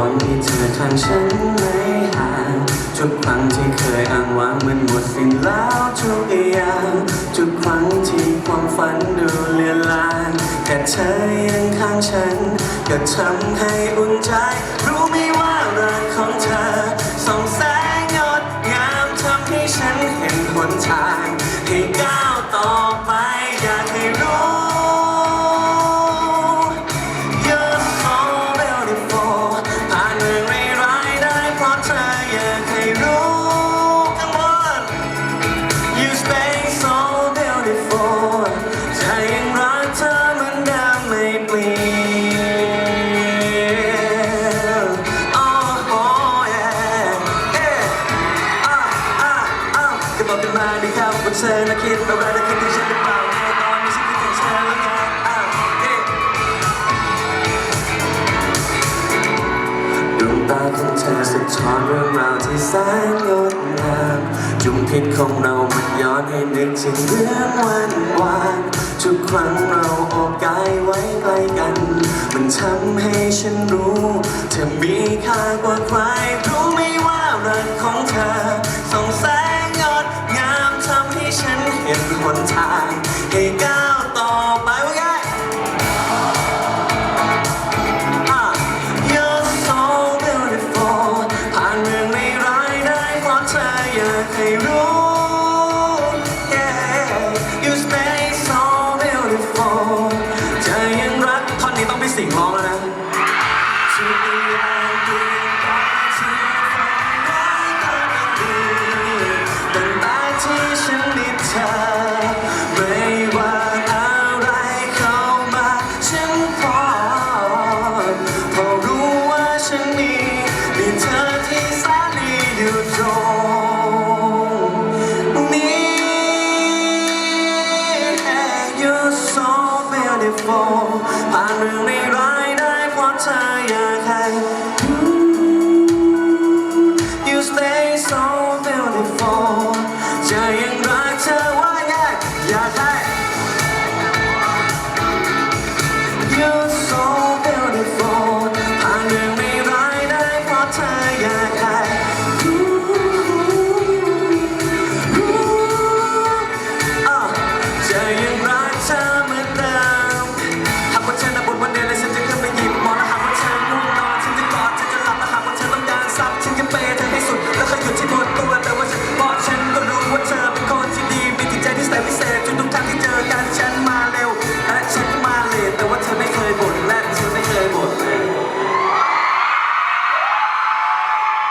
หวังให้เธอทางฉันไม่ห่างทุกครั้งที่เคยอ้างว้างมันหมดสิ้นแล้วทุกอย่างทุกครั้งที่ความฝันดูเลือนลางแต่เธอยังข้างฉัน ก็ทำให้อุ่นใจ รู้ไหมว่ารักของเธอส่องแสงงดงามทำให้ฉันเห็นหนทางให้ก้าวต่อไป บอกกันมาดีครับว่าเธอน่ะคิดอะไรน่ะคิดถึงฉันหรือเปล่าแน่นอนไม่ใช่คิดถึงเธอแล้วไงอะ yeah ดวงตาของเธอสะท้อนเรื่องราวที่แสนงดงามจุ่มพิษของเรามันย้อนให้นึกถึงเรื่องวันวานทุกครั้งเราโอบกายไว้ใกล้กัน มันทำให้ฉันรู้ เธอมีค่ากว่าใคร เห็นหนทางให้ก้าวต่อไปว่าไง You're so beautiful ผ่านเรื่องไม่ร้ายได้เพราะเธออยากให้รู้ Yeah You stay so beautiful เธอยังรักท่อนนี้ต้องไปสิงร้องแล้วนะ fall ผ่านเรื่องไม่ร้ายได้เพราะเธออยาง